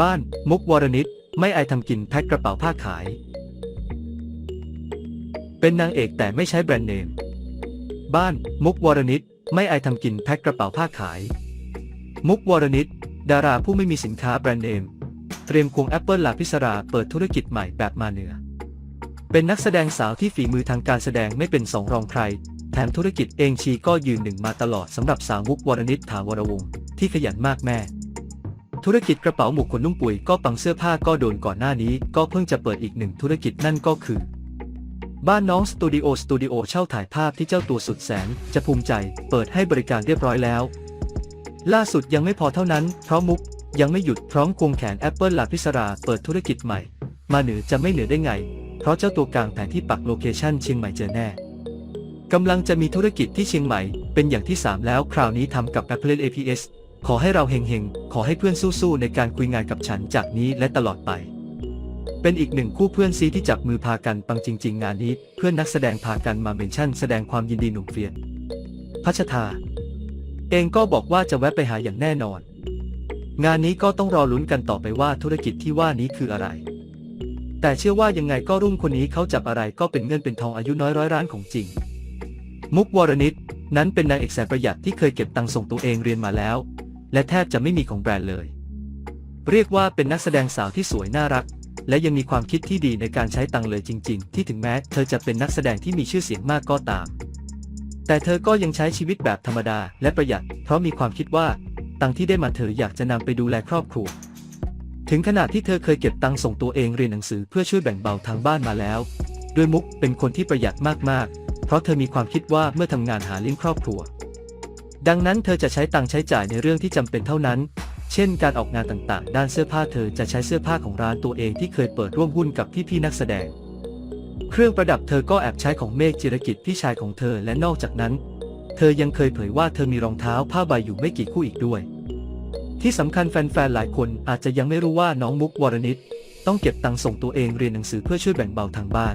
บ้าน มุกวรนิตไม่อายทำกินแพ็คกระเป๋าผ้าขาย เป็นนางเอกแต่ไม่ใช้แบรนด์เนม บ้าน มุกวรนิตไม่อายทำกินแพ็คกระเป๋าผ้าขาย มุกวรนิตดาราผู้ไม่มีสินค้าแบรนด์เนม เตรียมควงแอปเปิลลาพิศราเปิดธุรกิจใหม่แบบมาเหนือ เป็นนักแสดงสาวที่ฝีมือทางการแสดงไม่เป็นสองรองใคร แถมธุรกิจเองชีก็ยืนหนึ่งมาตลอดสำหรับสาวมุกวรนิตถาวรวงศ์ที่ขยันมากแม่ ธุรกิจกระเป๋าหมวกขนนุ่งปุ๋ยก็ปังเสื้อผ้าก็โดนก่อนหน้านี้ ก็เพิ่งจะเปิดอีกหนึ่งธุรกิจนั่นก็คือ บ้านน้องสตูดิโอสตูดิโอเช่าถ่ายภาพที่เจ้าตัวสุดแสน จะภูมิใจ เปิดให้บริการเรียบร้อยแล้ว ล่าสุดยังไม่พอเท่านั้น เพราะมุกยังไม่หยุดพร้อมควงแขนแอปเปิลลาพิศราเปิดธุรกิจใหม่ มาเหนือจะไม่เหนือได้ไง เพราะเจ้าตัวกลางแผนที่ปักโลเคชั่นเชียงใหม่เจอแน่กำลังจะมีธุรกิจที่เชียงใหม่ เป็นอย่างที่ 3 แล้วคราวนี้ทำกับ Apple APS ขอให้เราเฮงๆ ขอให้เพื่อนสู้ๆ ในการคุยงานกับฉันจากนี้และตลอดไป เป็นอีกหนึ่งคู่เพื่อนซีที่จับมือพากันปังจริง ๆ งานนี้ เพื่อนนักแสดงพากันมาเมนชั่น แสดงความยินดีหนุ่มเฟียนพัชธา เองก็บอกว่าจะแวะไปหาอย่างแน่นอน งานนี้ก็ต้องรอลุ้นกันต่อไปว่าธุรกิจที่ว่านี้คืออะไร แต่เชื่อว่ายังไงก็รุ่งคนนี้เขาจับอะไรก็เป็นเงินเป็นทองอายุน้อยร้อยล้านของจริง มุกวรนิตนั้นเป็นนางเอกแสนประหยัดที่เคยเก็บตังค์ส่งตัวเองเรียนมาแล้ว และแทบจะไม่มีของแบรนด์เลย เรียกว่าเป็นนักแสดงสาวที่สวยน่ารัก และยังมีความคิดที่ดีในการใช้ตังเลยจริง ๆ ที่ถึงแม้เธอจะเป็นนักแสดงที่มีชื่อเสียงมากก็ตาม แต่เธอก็ยังใช้ชีวิตแบบธรรมดาและประหยัด เพราะมีความคิดว่า ตังที่ได้มาเธออยากจะนำไปดูแลครอบครัวถึงขนาดที่เธอเคยเก็บตังส่งตัวเองเรียนหนังสือเพื่อช่วยแบ่งเบาทางบ้านมาแล้ว ด้วยมุกเป็นคนที่ประหยัดมากๆ เพราะเธอมีความคิดว่าเมื่อทำงานหาเลี้ยงครอบครัว ดังนั้นเธอจะใช้ตังค์ใช้จ่ายในเรื่องที่จำเป็นเท่านั้น เช่น การออกงานต่างๆ ด้านเสื้อผ้าเธอจะใช้เสื้อผ้าของร้านตัวเองที่เคยเปิดร่วมหุ้นกับพี่ๆนักแสดง เครื่องประดับเธอก็แอบใช้ของเมฆจิรกิจพี่ชายของเธอและนอกจากนั้น เธอยังเคยเผยว่าเธอมีรองเท้าผ้าใบอยู่ไม่กี่คู่อีกด้วย ที่สำคัญแฟนๆหลายคนอาจจะยังไม่รู้ว่าน้องมุกวรนิตต้องเก็บตังค์ส่งตัวเองเรียนหนังสือเพื่อช่วยแบ่งเบาทางบ้าน